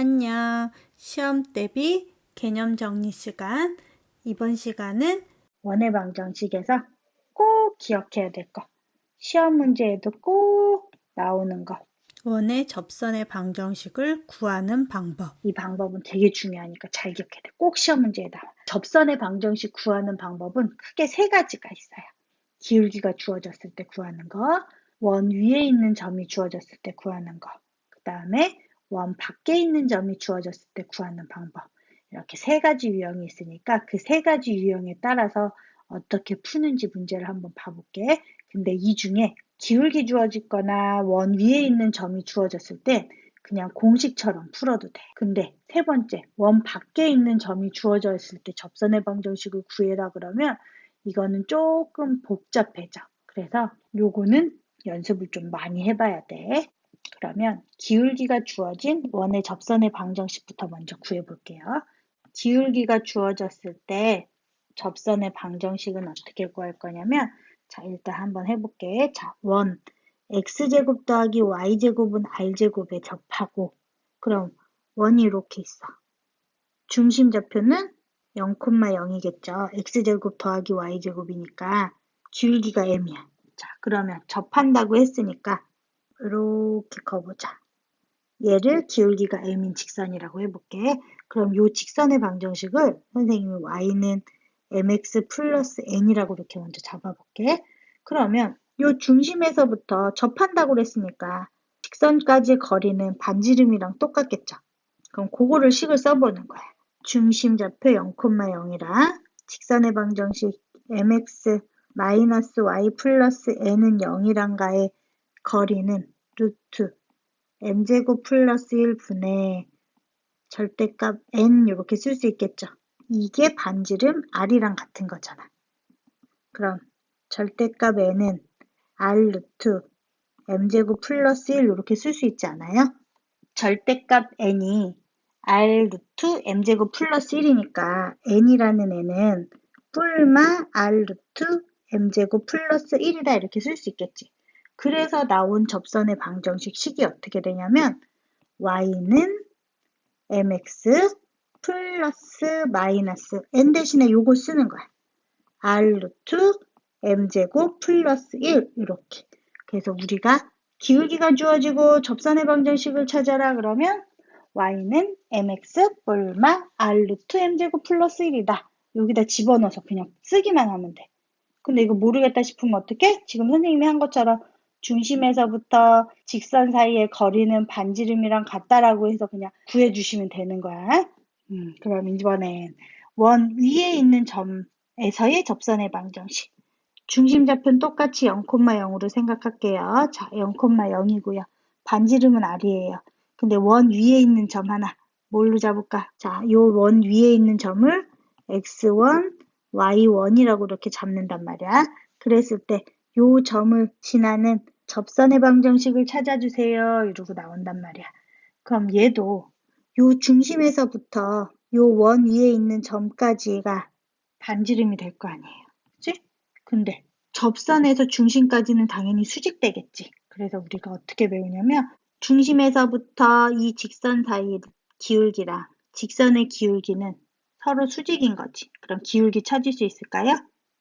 안녕. 시험 대비 개념 정리 시간. 이번 시간은 원의 방정식에서 꼭 기억해야 될 거. 시험 문제에도 꼭 나오는 거. 원의 접선의 방정식을 구하는 방법. 이 방법은 되게 중요하니까 잘 기억해야 돼. 꼭 시험 문제에 나와. 접선의 방정식 구하는 방법은 크게 세 가지가 있어요. 기울기가 주어졌을 때 구하는 거, 원 위에 있는 점이 주어졌을 때 구하는 거, 그 다음에 원 밖에 있는 점이 주어졌을 때 구하는 방법. 이렇게 세 가지 유형이 있으니까 그 세 가지 유형에 따라서 어떻게 푸는지 문제를 한번 봐볼게. 근데 이 중에 기울기 주어지거나 원 위에 있는 점이 주어졌을 때 그냥 공식처럼 풀어도 돼. 근데 세 번째, 원 밖에 있는 점이 주어져 있을 때 접선의 방정식을 구해라 그러면 이거는 조금 복잡해져. 그래서 요거는 연습을 좀 많이 해봐야 돼. 그러면 기울기가 주어진 원의 접선의 방정식부터 먼저 구해볼게요. 기울기가 주어졌을 때 접선의 방정식은 어떻게 구할 거냐면 자 일단 한번 해볼게. 자 원 x제곱 더하기 y제곱은 r제곱에 접하고 그럼 원이 이렇게 있어. 중심 좌표는 0,0이겠죠. x제곱 더하기 y제곱이니까 기울기가 m이야. 자 그러면 접한다고 했으니까 이렇게 커보자. 얘를 기울기가 m인 직선이라고 해볼게. 그럼 이 직선의 방정식을 선생님이 y는 mx 플러스 n이라고 이렇게 먼저 잡아볼게. 그러면 이 중심에서부터 접한다고 그랬으니까 직선까지의 거리는 반지름이랑 똑같겠죠. 그럼 그거를 식을 써보는 거야. 중심 좌표 0,0이랑 직선의 방정식 mx 마이너스 y 플러스 n은 0이란가의 거리는 루트 m제곱 플러스 1분의 절대값 n 이렇게 쓸 수 있겠죠. 이게 반지름 r이랑 같은 거잖아. 그럼 절대값 n은 r 루트 m제곱 플러스 1 이렇게 쓸 수 있지 않아요? 절대값 n이 r 루트 m제곱 플러스 1이니까 n이라는 n은 뿔마 r 루트 m제곱 플러스 1이다 이렇게 쓸 수 있겠지. 그래서 나온 접선의 방정식 식이 어떻게 되냐면 y는 mx 플러스 마이너스 n 대신에 요거 쓰는 거야. r 루트 m제곱 플러스 1 이렇게. 그래서 우리가 기울기가 주어지고 접선의 방정식을 찾아라 그러면 y는 mx 얼마 r 루트 m제곱 플러스 1이다. 여기다 집어넣어서 그냥 쓰기만 하면 돼. 근데 이거 모르겠다 싶으면 어떻게? 지금 선생님이 한 것처럼 중심에서부터 직선 사이의 거리는 반지름이랑 같다라고 해서 그냥 구해주시면 되는 거야. 음, 그럼 이번엔 원 위에 있는 점에서의 접선의 방정식. 중심 좌표는 똑같이 0,0으로 생각할게요. 자, 0,0이고요. 반지름은 R이에요. 근데 원 위에 있는 점 하나 뭘로 잡을까? 자, 요 원 위에 있는 점을 x1, y1이라고 이렇게 잡는단 말이야. 그랬을 때 요 점을 지나는 접선의 방정식을 찾아주세요. 이러고 나온단 말이야. 그럼 얘도 요 중심에서부터 요 원 위에 있는 점까지가 반지름이 될 거 아니에요. 그치? 근데 접선에서 중심까지는 당연히 수직되겠지. 그래서 우리가 어떻게 배우냐면 중심에서부터 이 직선 사이의 기울기랑 직선의 기울기는 서로 수직인 거지. 그럼 기울기 찾을 수 있을까요?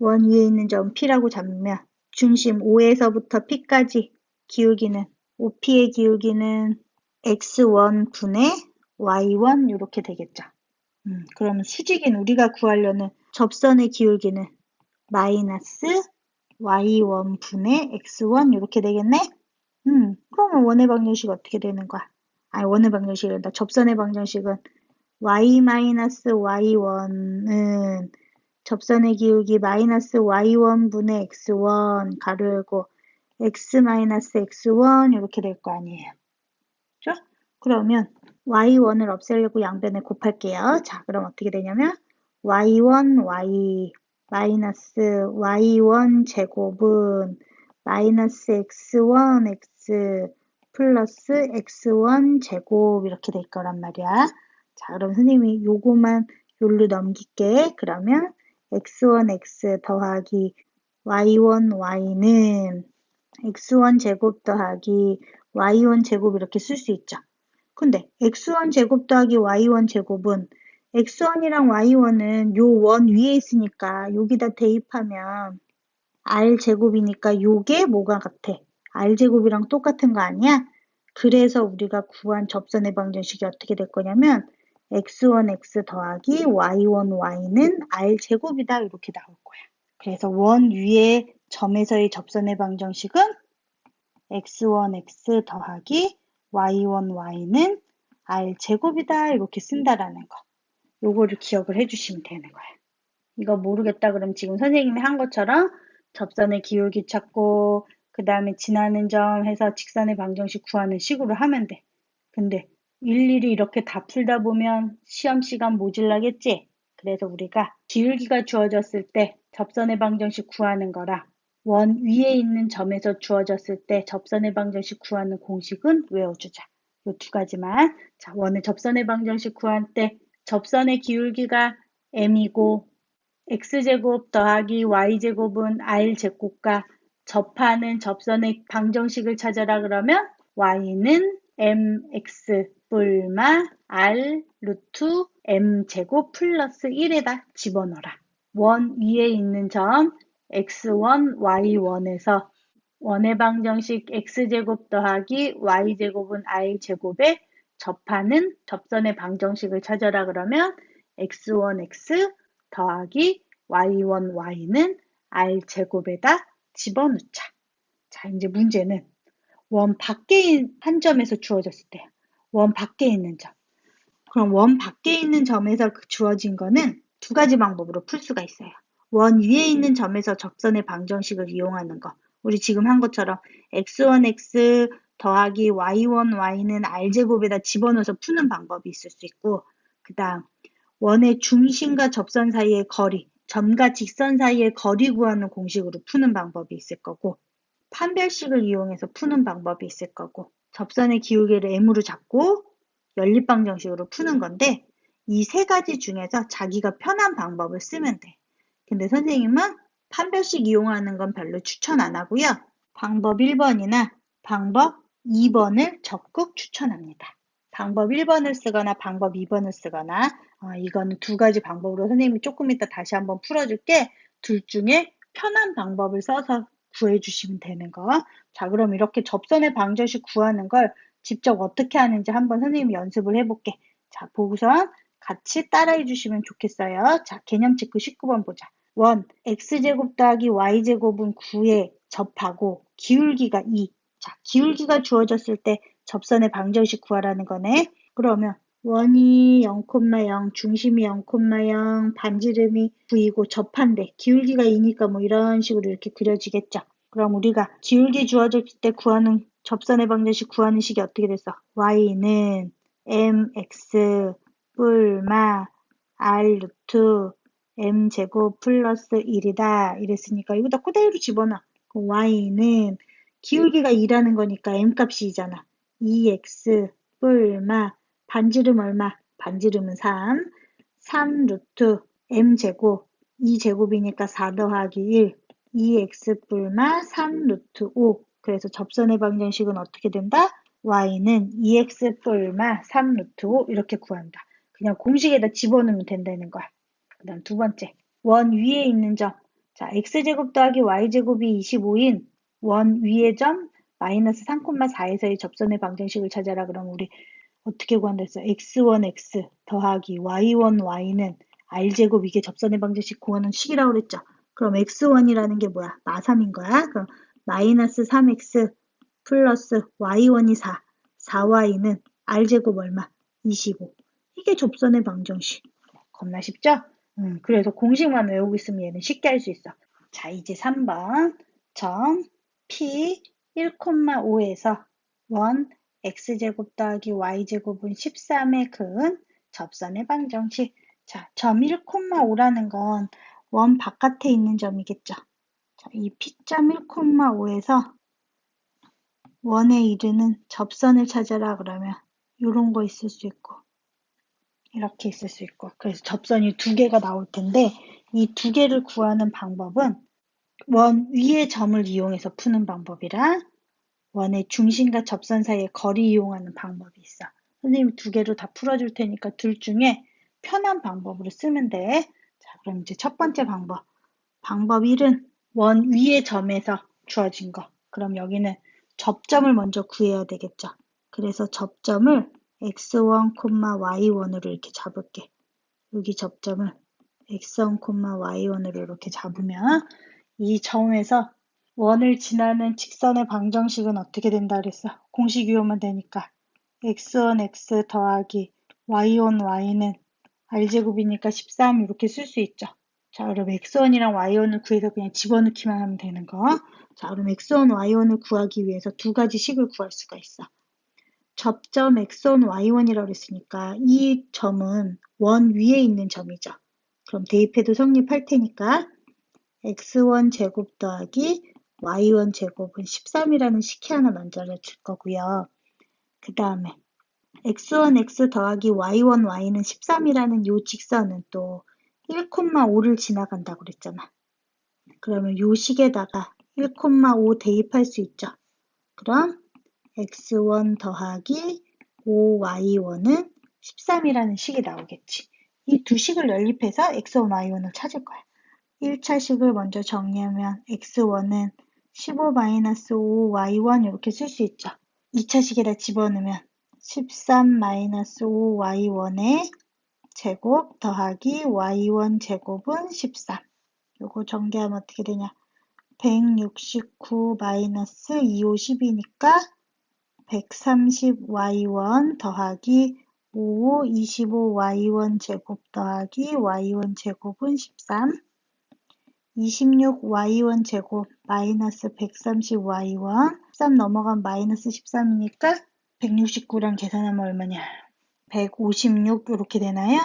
원 위에 있는 점 P라고 잡으면 중심 O에서부터 P까지 기울기는 OP의 기울기는 X1 분의 Y1 이렇게 되겠죠. 음, 그러면 수직인 우리가 구하려는 접선의 기울기는 마이너스 Y1 분의 X1 이렇게 되겠네? 음, 그러면 원의 방정식 어떻게 되는 거야? 아니, 원의 방정식이란다. 접선의 방정식은 Y 마이너스 Y1은 접선의 기울기 마이너스 y1 분의 x1 가로 열고 x 마이너스 x1 이렇게 될 거 아니에요. 그죠? 그러면 y1을 없애려고 양변에 곱할게요. 자, 그럼 어떻게 되냐면 y1 y 마이너스 y1 제곱은 마이너스 x1 x 플러스 x1 제곱 이렇게 될 거란 말이야. 자, 그럼 선생님이 요거만 요로 넘길게. 그러면 x1, x 더하기 y1, y는 x1 제곱 더하기 y1 제곱 이렇게 쓸 수 있죠. 근데 x1 제곱 더하기 y1 제곱은 x1이랑 y1은 요 원 위에 있으니까 여기다 대입하면 r 제곱이니까 요게 뭐가 같아? r 제곱이랑 똑같은 거 아니야? 그래서 우리가 구한 접선의 방정식이 어떻게 될 거냐면 x1x 더하기 y1 y는 r 제곱이다 이렇게 나올 거야. 그래서 원 위에 점에서의 접선의 방정식은 x1x 더하기 y1 y는 r 제곱이다 이렇게 쓴다라는 거. 요거를 기억을 해주시면 되는 거야. 이거 모르겠다 그럼 지금 선생님이 한 것처럼 접선의 기울기 찾고 그 다음에 지나는 점 해서 직선의 방정식 구하는 식으로 하면 돼. 근데 일일이 이렇게 다 풀다 보면 시험 시간 모질라겠지? 그래서 우리가 기울기가 주어졌을 때 접선의 방정식 구하는 거라 원 위에 있는 점에서 주어졌을 때 접선의 방정식 구하는 공식은 외워주자. 요두 가지만. 자, 원의 접선의 방정식 구할 때 접선의 기울기가 m이고 x제곱 더하기 y제곱은 r제곱과 접하는 접선의 방정식을 찾아라 그러면 y는 mx 뿔마 r 루트 m제곱 플러스 1에다 집어넣어라. 원 위에 있는 점 x1, y1에서 원의 방정식 x제곱 더하기 y제곱은 r제곱에 접하는 접선의 방정식을 찾아라 그러면 x1x 더하기 y1 y는 r제곱에다 집어넣자. 자, 이제 문제는 원 밖에 한 점에서 주어졌을 때, 원 밖에 있는 점. 그럼 원 밖에 있는 점에서 그 주어진 거는 두 가지 방법으로 풀 수가 있어요. 원 위에 있는 점에서 접선의 방정식을 이용하는 거. 우리 지금 한 것처럼 x1x 더하기 y1 y는 r제곱에다 집어넣어서 푸는 방법이 있을 수 있고 그 다음 원의 중심과 접선 사이의 거리, 점과 직선 사이의 거리 구하는 공식으로 푸는 방법이 있을 거고 판별식을 이용해서 푸는 방법이 있을 거고 접선의 기울기를 m으로 잡고 연립방 정식으로 푸는 건데 이 세 가지 중에서 자기가 편한 방법을 쓰면 돼. 근데 선생님은 판별식 이용하는 건 별로 추천 안 하고요. 방법 1번이나 방법 2번을 적극 추천합니다. 방법 1번을 쓰거나 방법 2번을 쓰거나 어, 이거는 두 가지 방법으로 선생님이 조금 이따 다시 한번 풀어줄게. 둘 중에 편한 방법을 써서 구해주시면 되는 거. 자, 그럼 이렇게 접선의 방정식 구하는 걸 직접 어떻게 하는지 한번 선생님이 연습을 해볼게. 자, 보고선 같이 따라해 주시면 좋겠어요. 자, 개념 체크 19번 보자. 원, x제곱 더하기 y제곱은 9에 접하고 기울기가 2. 자, 기울기가 주어졌을 때 접선의 방정식 구하라는 거네. 그러면 원이 0,0, 중심이 0,0, 반지름이 9이고 접한데 기울기가 2니까 뭐 이런 식으로 이렇게 그려지겠죠. 그럼 우리가 기울기 주어졌을 때 구하는 접선의 방정식 구하는 식이 어떻게 됐어? y는 mx 뿔마 r 루트 m제곱 플러스 1이다 이랬으니까 이거 다 그대로 집어넣어. y는 기울기가 2라는 거니까 m 값이 2잖아. 2x 뿔마 반지름 얼마? 반지름은 3. 3 루트 m제곱 2제곱이니까 4 더하기 1 2x 뿔마 3 루트 5 그래서 접선의 방정식은 어떻게 된다? y는 2x 뿔마 3 루트 5 이렇게 구한다. 그냥 공식에다 집어넣으면 된다는 거야. 그 다음 두 번째 원 위에 있는 점 자, x제곱 더하기 y제곱이 25인 원 위의 점 마이너스 3,4에서의 접선의 방정식을 찾아라. 그럼 우리 어떻게 구한다 했어? x1x 더하기 y1 y는 r제곱 이게 접선의 방정식 구하는 식이라고 그랬죠. 그럼 x1이라는 게 뭐야? 마3인 거야. 그럼 마이너스 3x 플러스 y1이 4, 4y는 r제곱 얼마? 25. 이게 접선의 방정식. 겁나 쉽죠? 음, 그래서 공식만 외우고 있으면 얘는 쉽게 할 수 있어. 자, 이제 3번. 점 P 1,5에서 원 x제곱 더하기 y제곱은 13의 근 접선의 방정식. 자, 점 1,5라는 건 원 바깥에 있는 점이겠죠. 자, 이 P점 1,5에서 원에 이르는 접선을 찾아라 그러면 이런 거 있을 수 있고 이렇게 있을 수 있고 그래서 접선이 두 개가 나올 텐데 이 두 개를 구하는 방법은 원 위의 점을 이용해서 푸는 방법이랑 원의 중심과 접선 사이의 거리 이용하는 방법이 있어. 선생님이 두 개로 다 풀어줄 테니까 둘 중에 편한 방법으로 쓰면 돼. 자, 그럼 이제 첫 번째 방법. 방법 1은 원 위의 점에서 주어진 거. 그럼 여기는 접점을 먼저 구해야 되겠죠. 그래서 접점을 x1, y1으로 이렇게 잡을게. 여기 접점을 x1, y1으로 이렇게 잡으면 이 점에서 원을 지나는 직선의 방정식은 어떻게 된다 그랬어? 공식 이용하면 되니까 x1, x 더하기 y1, y는 r제곱이니까 13 이렇게 쓸 수 있죠. 자, 그럼 x1이랑 y1을 구해서 그냥 집어넣기만 하면 되는 거. 자, 그럼 x1, y1을 구하기 위해서 두 가지 식을 구할 수가 있어. 접점 x1, y1이라고 그랬으니까 이 점은 원 위에 있는 점이죠. 그럼 대입해도 성립할 테니까 x1 제곱 더하기 y1 제곱은 13이라는 식이 하나 만들어 줄 거고요. 그 다음에 x1, x 더하기 y1, y는 13이라는 요 직선은 또 1,5를 지나간다고 그랬잖아. 그러면 요 식에다가 1,5 대입할 수 있죠. 그럼 x1 더하기 5y1은 13이라는 식이 나오겠지. 이 두 식을 연립해서 x1, y1을 찾을 거야. 1차 식을 먼저 정리하면 x1은 15-5y1 이렇게 쓸 수 있죠. 2차 식에다 집어넣으면 13-5y1의 제곱 더하기 y1 제곱은 13. 요거 전개하면 어떻게 되냐? 169 마이너스 25, 10이니까 130y1 더하기 5, 25y1 제곱 더하기 y1 제곱은 13. 26y1 제곱 마이너스 130y1 13 넘어간 마이너스 13이니까 169랑 계산하면 얼마냐? 156 이렇게 되나요?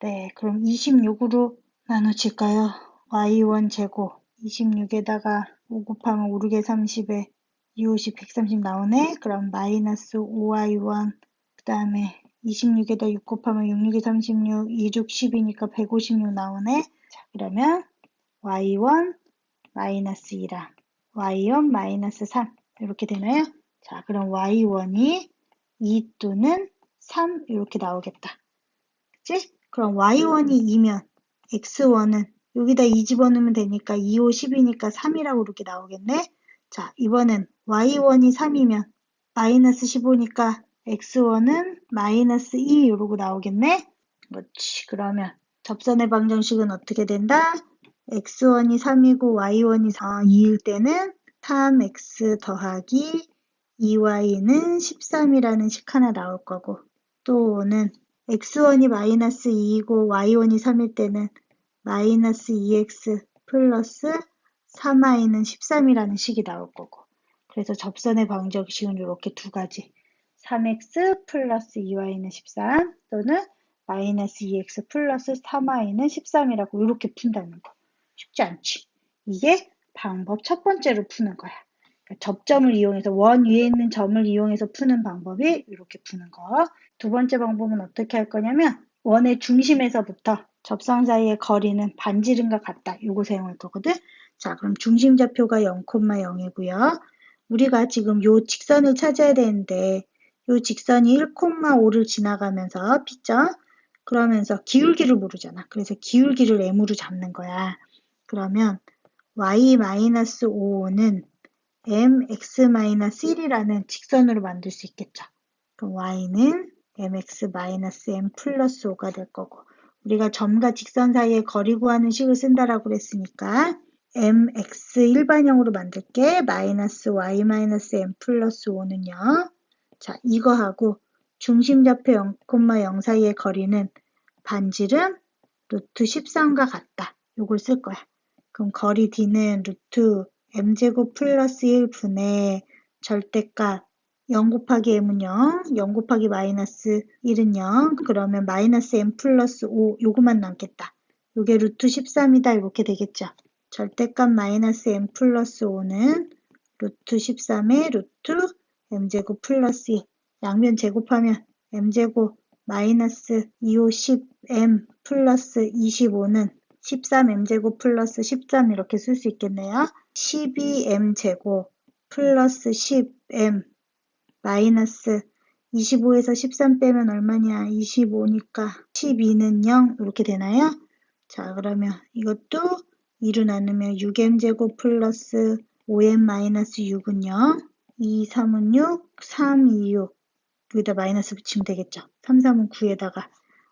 네, 그럼 26으로 나눠질까요? y1 제곱 26에다가 5 곱하면 5, 6에 30에 2, 50, 130 나오네. 그럼 마이너스 5y1 그 다음에 26에다 6 곱하면 6, 6에 36, 2, 6, 10이니까 156 나오네. 자, 그러면 y1 마이너스 2랑 y1 마이너스 3 이렇게 되나요? 자, 그럼 y1이 2 또는 3 이렇게 나오겠다. 그치? 그럼 y1이 2면 x1은 여기다 2 집어넣으면 되니까 2, 5, 10이니까 3이라고 이렇게 나오겠네. 자, 이번엔 y1이 3이면 마이너스 15니까 x1은 마이너스 2 이러고 나오겠네. 그렇지. 그러면 접선의 방정식은 어떻게 된다? X1이 3이고 y1이 2일 때는 3x 더하기 2y는 13이라는 식 하나 나올 거고 또는 x1이 마이너스 2이고 y1이 3일 때는 마이너스 2x 플러스 3y는 13이라는 식이 나올 거고 그래서 접선의 방정식은 이렇게 두 가지 3x 플러스 2y는 13 또는 마이너스 2x 플러스 3y는 13이라고 이렇게 푼다는 거 쉽지 않지 이게 방법 첫 번째로 푸는 거야 그러니까 접점을 이용해서 원 위에 있는 점을 이용해서 푸는 방법이 이렇게 푸는 거. 두 번째 방법은 어떻게 할 거냐면 원의 중심에서부터 접선 사이의 거리는 반지름과 같다. 요거 사용할 거거든. 자, 그럼 중심 좌표가 0,0이고요. 우리가 지금 요 직선을 찾아야 되는데 요 직선이 1,5를 지나가면서 P점 그러면서 기울기를 모르잖아. 그래서 기울기를 M으로 잡는 거야. 그러면 y-5는 mx-1이라는 직선으로 만들 수 있겠죠. 그럼 y는 mx-m 플러스 5가 될 거고 우리가 점과 직선 사이의 거리 구하는 식을 쓴다라고 그랬으니까 mx 일반형으로 만들게 마이너스 y 마이너스 m 플러스 5는요. 자 이거하고 중심좌표 0,0 사이의 거리는 반지름 루트 13과 같다. 요걸 쓸 거야. 그럼 거리 d는 루트 m제곱 플러스 1분의 절대값 0 곱하기 m은 0, 0 곱하기 마이너스 1은 0, 그러면 마이너스 m 플러스 5 요거만 남겠다. 요게 루트 13이다 이렇게 되겠죠. 절대값 마이너스 m 플러스 5는 루트 13의 루트 m제곱 플러스 1 양변 제곱하면 m제곱 마이너스 2호 10m 플러스 25는 13m제곱 플러스 13 이렇게 쓸 수 있겠네요. 12m제곱 플러스 10m 마이너스 25에서 13 빼면 얼마냐? 25니까 12는 0 이렇게 되나요? 자 그러면 이것도 2로 나누면 6m제곱 플러스 5m 마이너스 6은 0 2, 3은 6, 3, 2, 6 여기다 마이너스 붙이면 되겠죠. 3, 3은 9에다가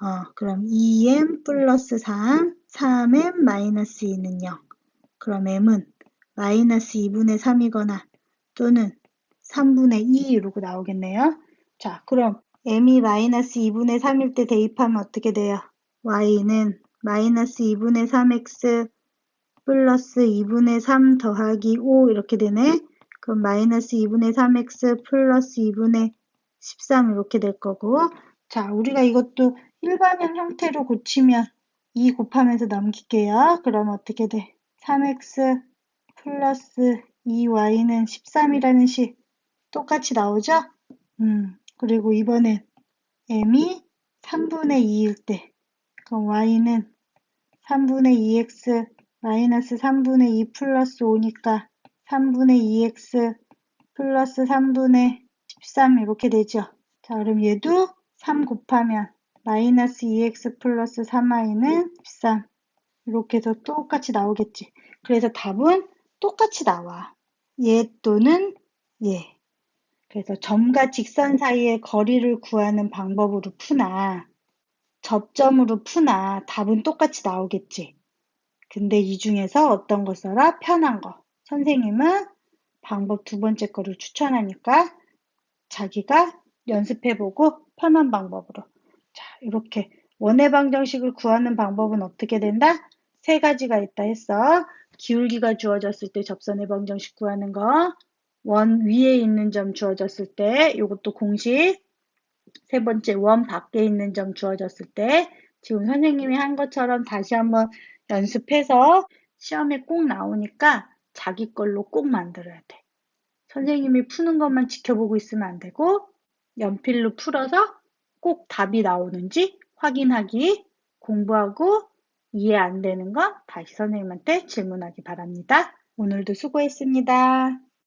어, 그럼 2m 플러스 3, 3m 마이너스 2는 0 그럼 m은 마이너스 2분의 3이거나 또는 3분의 2 이러고 나오겠네요. 자, 그럼 m이 마이너스 2분의 3일 때 대입하면 어떻게 돼요? y는 마이너스 2분의 3x 플러스 2분의 3 더하기 5 이렇게 되네. 그럼 마이너스 2분의 3x 플러스 2분의 13 이렇게 될 거고 자, 우리가 이것도 일반형 형태로 고치면 2 곱하면서 넘길게요. 그럼 어떻게 돼? 3x 플러스 2y는 13이라는 식 똑같이 나오죠? 음, 그리고 이번엔 m이 3분의 2일 때 그럼 y는 3분의 2x 마이너스 3분의 2 플러스 5니까 3분의 2x 플러스 3분의 13 이렇게 되죠. 자, 그럼 얘도 3 곱하면 마이너스 2x 플러스 3y는 13 이렇게 해서 똑같이 나오겠지. 그래서 답은 똑같이 나와. 얘 또는 얘. 그래서 점과 직선 사이의 거리를 구하는 방법으로 푸나 접점으로 푸나 답은 똑같이 나오겠지. 근데 이 중에서 어떤 거 써라? 편한 거. 선생님은 방법 두 번째 거를 추천하니까 자기가 연습해보고 편한 방법으로. 자, 이렇게 원의 방정식을 구하는 방법은 어떻게 된다? 세 가지가 있다 했어. 기울기가 주어졌을 때 접선의 방정식 구하는 거. 원 위에 있는 점 주어졌을 때 이것도 공식. 세 번째 원 밖에 있는 점 주어졌을 때 지금 선생님이 한 것처럼 다시 한번 연습해서 시험에 꼭 나오니까 자기 걸로 꼭 만들어야 돼. 선생님이 푸는 것만 지켜보고 있으면 안 되고 연필로 풀어서 꼭 답이 나오는지 확인하기 공부하고 이해 안 되는 거 다시 선생님한테 질문하기 바랍니다. 오늘도 수고했습니다.